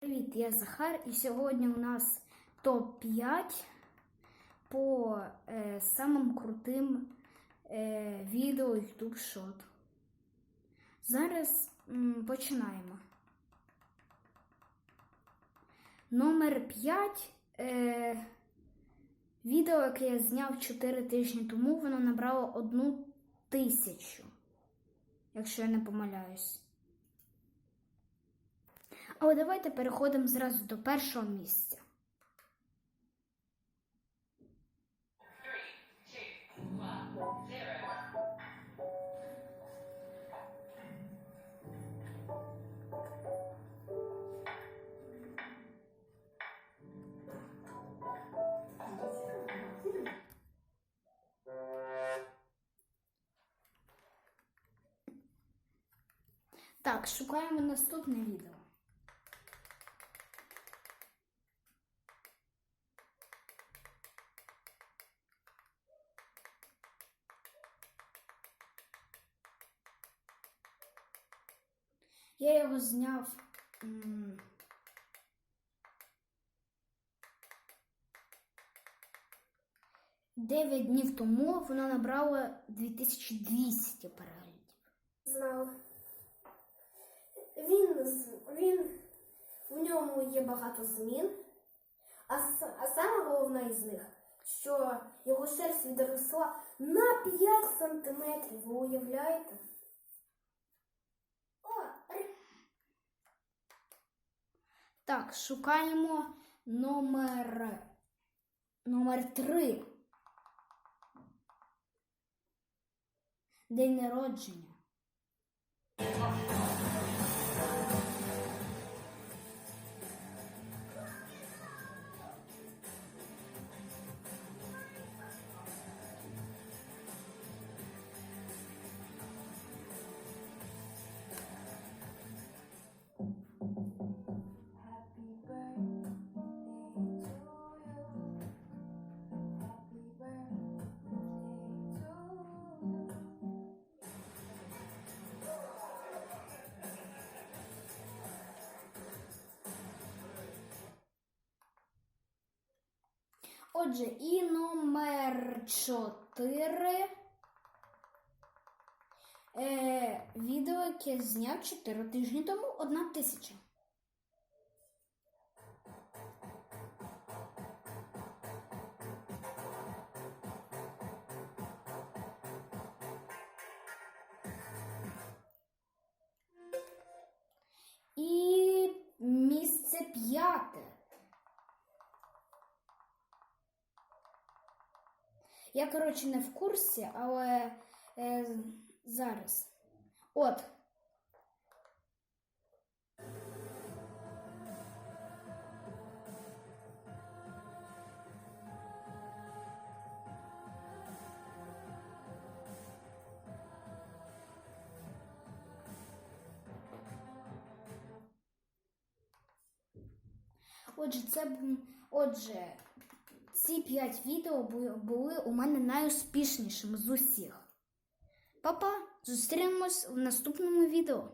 Привіт, я Захар, і сьогодні у нас топ-5 по е, самим крутим е, відео YouTube Shot. Зараз м, починаємо. Номер 5 е, відео, яке я зняв 4 тижні тому, воно набрало одну тисячу, якщо я не помиляюсь. Але давайте переходимо зразу до першого місця. Так, шукаємо наступне відео. Я його зняв. Дев'ять днів тому воно набрало 2200 переглядів. знав. Він, він, в ньому є багато змін, а, а саме головна із них, що його шерсть відросла на 5 сантиметрів. Ви уявляєте? Так, шукаємо номер номер 3. День народження. Отже, і номер 4. Е, відео, яке зняв 4 тижні тому, одна тисяча. І місце п'яте. Я, коротше, не в курсі, але е, зараз. От. Отже, це отже, ці п'ять відео були у мене найуспішнішими з усіх. Папа, зустрінемось в наступному відео.